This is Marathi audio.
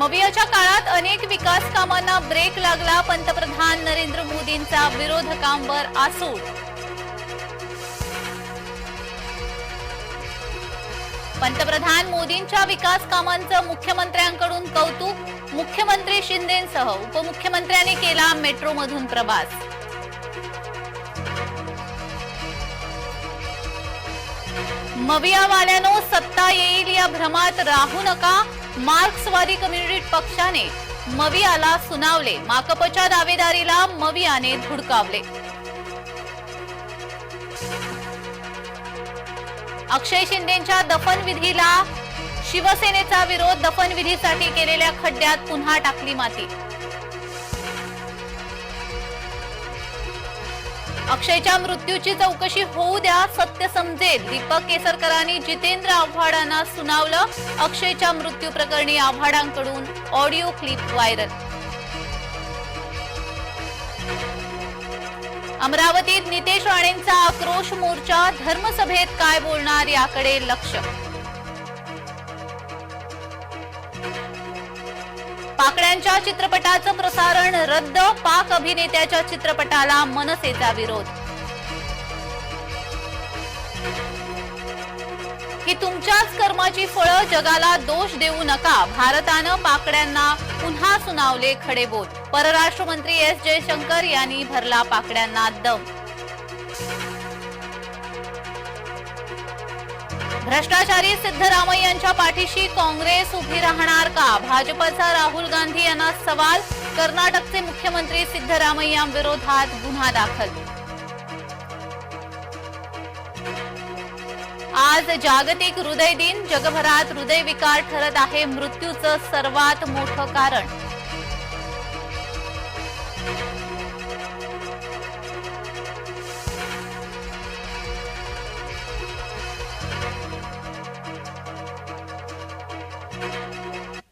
मवियाच्या काळात अनेक विकास कामांना ब्रेक लागला पंतप्रधान नरेंद्र मोदींचा विरोधकांवर आसूड. पंतप्रधान मोदींच्या विकास कामांचं मुख्यमंत्र्यांकडून कौतुक मुख्यमंत्री शिंदेसह उपमुख्यमंत्र्यांनी केला मेट्रोमधून प्रवास. मवियावाल्यानो सत्ता येईल या भ्रमात राहू नका. मार्क्सवादी कम्युनिस्ट पक्षाने मवियाला सुनावले. माकपच्या दावेदारीला मवियाने धुडकावले. अक्षय शिंदेच्या दफनविधीला शिवसेनेचा विरोध दफनविधीसाठी केलेल्या खड्ड्यात पुन्हा टाकली माती. अक्षयच्या मृत्यूची चौकशी होऊ द्या सत्य समजेल. दीपक केसरकरांनी जितेंद्र आव्हाडांना सुनावलं अक्षयच्या मृत्यू प्रकरणी आव्हाडांकडून ऑडिओ क्लिप व्हायरल. अमरावतीत नितेश राणेंचा आक्रोश मोर्चा धर्मसभेत काय बोलणार याकडे लक्ष पाकड्यांच्या चित्रपटाचं प्रसारण रद्द पाक अभिनेत्याच्या चित्रपटाला मनसेचा विरोध. ही तुमच्याच कर्माची फळं जगाला दोष देऊ नका. भारतानं पाकड्यांना पुन्हा सुनावले खडे बोल. परराष्ट्र मंत्री एस जयशंकर यांनी भरला पाकड्यांना दम. भ्रष्टाचारी सिद्धरामय्यांच्या पाठीशी काँग्रेस उभी राहणार का? भाजपचा राहुल गांधी यांना सवाल कर्नाटकचे मुख्यमंत्री सिद्धरामय्यांविरोधात गुन्हा दाखल. आज जागतिक हृदय दिन जगभरात हृदयविकार ठरत आहे मृत्यूचं सर्वात मोठं कारण.